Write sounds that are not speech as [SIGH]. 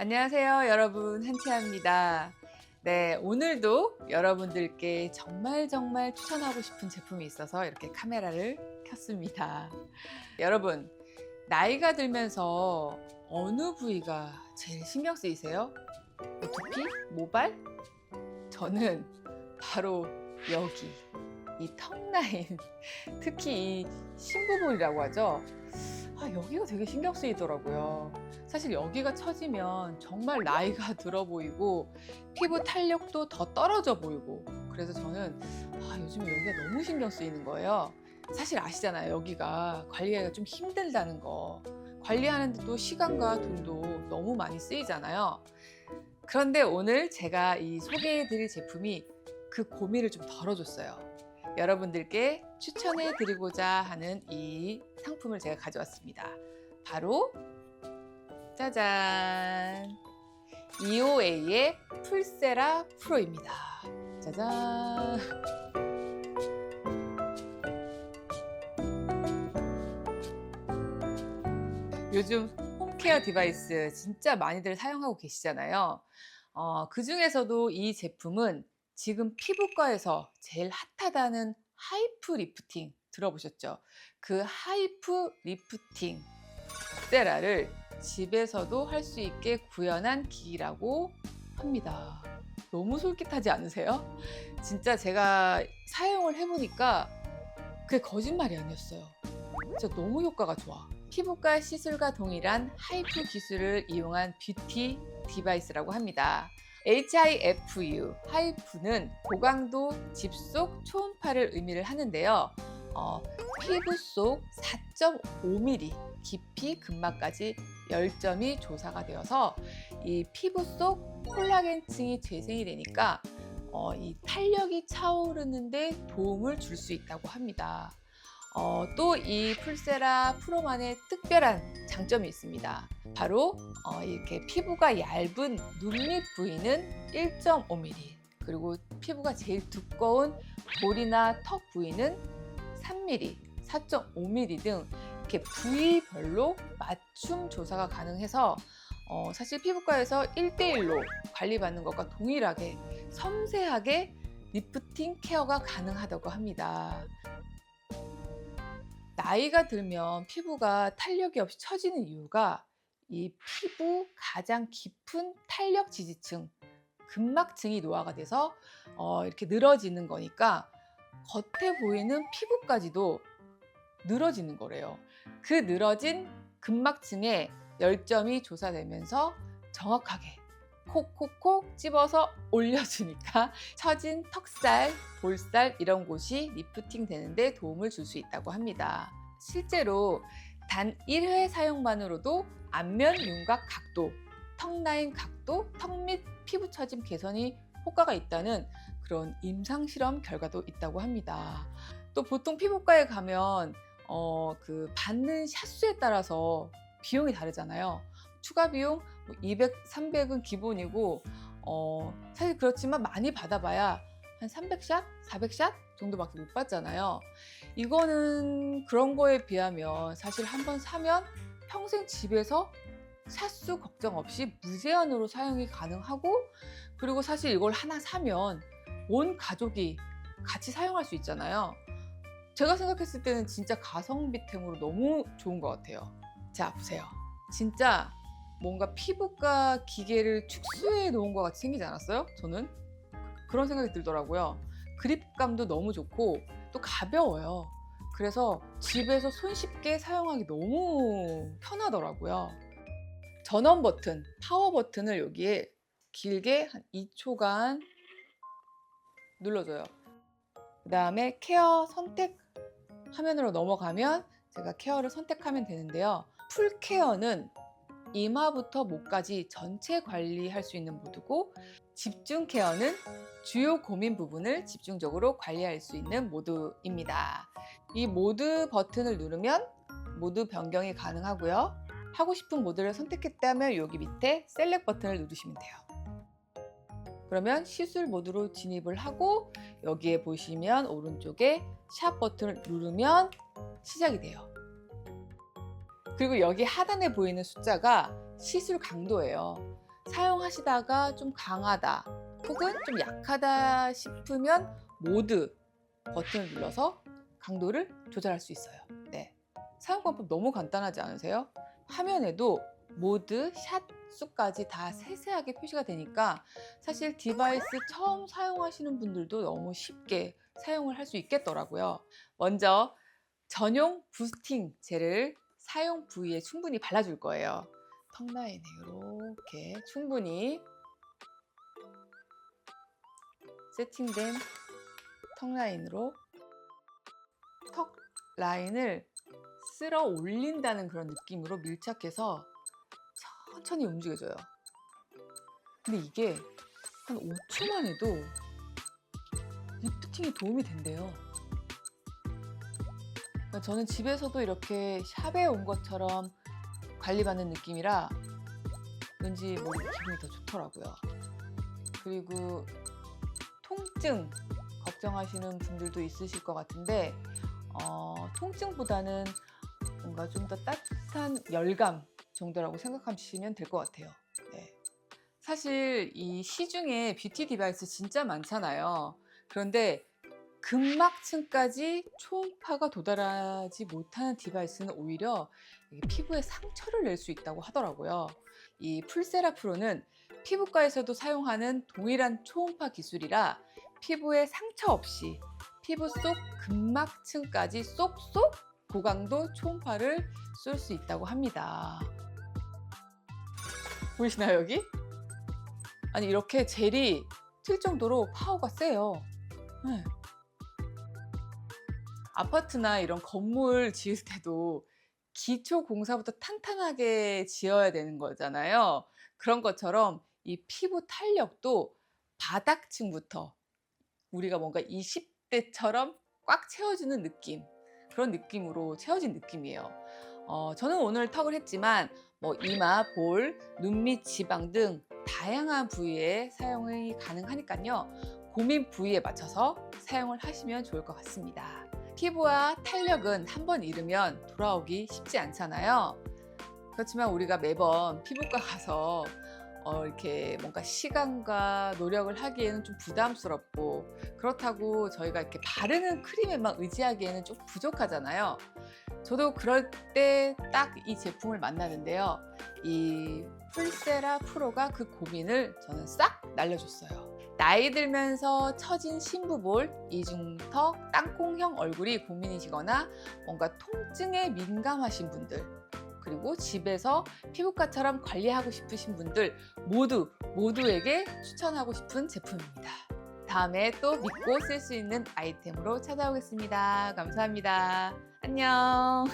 안녕하세요, 여러분. 한채아입니다. 네, 오늘도 여러분들께 정말 정말 추천하고 싶은 제품이 있어서 이렇게 카메라를 켰습니다. 여러분, 나이가 들면서 어느 부위가 제일 신경 쓰이세요? 뭐 두피? 모발? 저는 바로 여기, 이 턱라인, 특히 이 심부볼이라고 하죠. 아, 여기가 되게 신경 쓰이더라고요. 사실 여기가 처지면 정말 나이가 [LAUGHS] 들어 보이고 피부 탄력도 더 떨어져 보이고 그래서 저는 아, 요즘 여기가 너무 신경 쓰이는 거예요. 사실 아시잖아요. 여기가 관리하기가 좀 힘들다는 거. 관리하는데도 시간과 돈도 너무 많이 쓰이잖아요. 그런데 오늘 제가 이 소개해 드릴 제품이 그 고민을 좀 덜어줬어요. 여러분들께 추천해 드리고자 하는 이 상품을 제가 가져왔습니다. 바로 짜잔! EOA의 풀세라 프로입니다. 짜잔! 요즘 홈케어 디바이스 진짜 많이들 사용하고 계시잖아요. 어, 그 중에서도 이 제품은 지금 피부과에서 제일 핫하다는 하이프 리프팅 들어보셨죠? 그 하이프 리프팅 세라를 집에서도 할 수 있게 구현한 기기라고 합니다. 너무 솔깃하지 않으세요? 진짜 제가 사용을 해보니까 그게 거짓말이 아니었어요. 진짜 너무 효과가 좋아. 피부과 시술과 동일한 하이프 기술을 이용한 뷰티 디바이스라고 합니다. HIFU, 하이프는 고강도 집속 초음파를 의미를 하는데요. 어, 피부 속 4.5mm 깊이 근막까지 열점이 조사가 되어서 이 피부 속 콜라겐층이 재생이 되니까 어, 이 탄력이 차오르는데 도움을 줄 수 있다고 합니다. 어, 또 이 풀세라 프로만의 특별한 장점이 있습니다. 바로 어, 이렇게 피부가 얇은 눈밑 부위는 1.5mm 그리고 피부가 제일 두꺼운 볼이나 턱 부위는 3mm, 4.5mm 등 이렇게 부위별로 맞춤 조사가 가능해서 어, 사실 피부과에서 1대1로 관리받는 것과 동일하게 섬세하게 리프팅 케어가 가능하다고 합니다. 나이가 들면 피부가 탄력이 없이 처지는 이유가 이 피부 가장 깊은 탄력 지지층, 근막층이 노화가 돼서 어, 이렇게 늘어지는 거니까 겉에 보이는 피부까지도 늘어지는 거래요. 그 늘어진 근막층에 열점이 조사되면서 정확하게 콕콕콕 집어서 올려주니까 [LAUGHS] 처진 턱살, 볼살 이런 곳이 리프팅 되는데 도움을 줄 수 있다고 합니다. 실제로 단 1회 사용만으로도 안면 윤곽 각도, 턱 라인 각도, 턱밑 피부 처짐 개선이 효과가 있다는 그런 임상 실험 결과도 있다고 합니다. 또 보통 피부과에 가면 어, 그 받는 샷수에 따라서 비용이 다르잖아요. 추가 비용 200, 300은 기본이고 어, 사실 그렇지만 많이 받아봐야 한 300샷, 400샷 정도밖에 못 받잖아요. 이거는 그런 거에 비하면 사실 한 번 사면 평생 집에서 샷수 걱정 없이 무제한으로 사용이 가능하고 그리고 사실 이걸 하나 사면 온 가족이 같이 사용할 수 있잖아요. 제가 생각했을 때는 진짜 가성비템으로 너무 좋은 것 같아요. 자, 보세요. 진짜 뭔가 피부과 기계를 축소해 놓은 것 같이 생기지 않았어요? 저는 그런 생각이 들더라고요. 그립감도 너무 좋고 또 가벼워요. 그래서 집에서 손쉽게 사용하기 너무 편하더라고요. 전원 버튼, 파워 버튼을 여기에 길게 한 2초간 눌러줘요. 그 다음에 케어 선택 화면으로 넘어가면 제가 케어를 선택하면 되는데요. 풀 케어는 이마부터 목까지 전체 관리할 수 있는 모드고 집중 케어는 주요 고민 부분을 집중적으로 관리할 수 있는 모드입니다. 이 모드 버튼을 누르면 모드 변경이 가능하고요. 하고 싶은 모드를 선택했다면 여기 밑에 셀렉 버튼을 누르시면 돼요. 그러면 시술 모드로 진입을 하고 여기에 보시면 오른쪽에 샵 버튼을 누르면 시작이 돼요. 그리고 여기 하단에 보이는 숫자가 시술 강도예요. 사용하시다가 좀 강하다 혹은 좀 약하다 싶으면 모드 버튼을 눌러서 강도를 조절할 수 있어요. 네. 사용 방법 너무 간단하지 않으세요? 화면에도 모드, 샷 수까지 다 세세하게 표시가 되니까 사실 디바이스 처음 사용하시는 분들도 너무 쉽게 사용을 할 수 있겠더라고요. 먼저 전용 부스팅 젤을 사용 부위에 충분히 발라줄 거예요. 턱 라인에 이렇게 충분히 세팅된 턱 라인으로 턱 라인을 쓸어 올린다는 그런 느낌으로 밀착해서 천천히 움직여줘요. 근데 이게 한 5초만 해도 리프팅에 도움이 된대요. 그러니까 저는 집에서도 이렇게 샵에 온 것처럼 관리받는 느낌이라 왠지 뭐 기분이 더 좋더라고요. 그리고 통증 걱정하시는 분들도 있으실 것 같은데 어, 통증보다는 뭔가 좀 더 따뜻한 열감 정도라고 생각하시면 될 것 같아요. 네. 사실 이 시중에 뷰티 디바이스 진짜 많잖아요. 그런데 근막층까지 초음파가 도달하지 못하는 디바이스는 오히려 피부에 상처를 낼 수 있다고 하더라고요. 이 풀세라 프로는 피부과에서도 사용하는 동일한 초음파 기술이라 피부에 상처 없이 피부 속 근막층까지 쏙쏙 고강도 초음파를 쏠 수 있다고 합니다. 보이시나요 여기? 아니 이렇게 젤이 튈 정도로 파워가 세요. 네. 아파트나 이런 건물 지을 때도 기초 공사부터 탄탄하게 지어야 되는 거잖아요. 그런 것처럼 이 피부 탄력도 바닥층부터 우리가 뭔가 20대처럼 꽉 채워주는 느낌 그런 느낌으로 채워진 느낌이에요. 어, 저는 오늘 턱을 했지만 뭐 이마, 볼, 눈 밑 지방 등 다양한 부위에 사용이 가능하니까요. 고민 부위에 맞춰서 사용을 하시면 좋을 것 같습니다. 피부와 탄력은 한 번 잃으면 돌아오기 쉽지 않잖아요. 그렇지만 우리가 매번 피부과 가서 어, 이렇게 뭔가 시간과 노력을 하기에는 좀 부담스럽고 그렇다고 저희가 이렇게 바르는 크림에만 의지하기에는 좀 부족하잖아요. 저도 그럴 때 딱 이 제품을 만나는데요. 이 풀세라 프로가 그 고민을 저는 싹 날려줬어요. 나이 들면서 처진 신부볼, 이중턱, 땅콩형 얼굴이 고민이시거나 뭔가 통증에 민감하신 분들, 그리고 집에서 피부과처럼 관리하고 싶으신 분들 모두 모두에게 추천하고 싶은 제품입니다. 다음에 또 믿고 쓸 수 있는 아이템으로 찾아오겠습니다. 감사합니다. 안녕.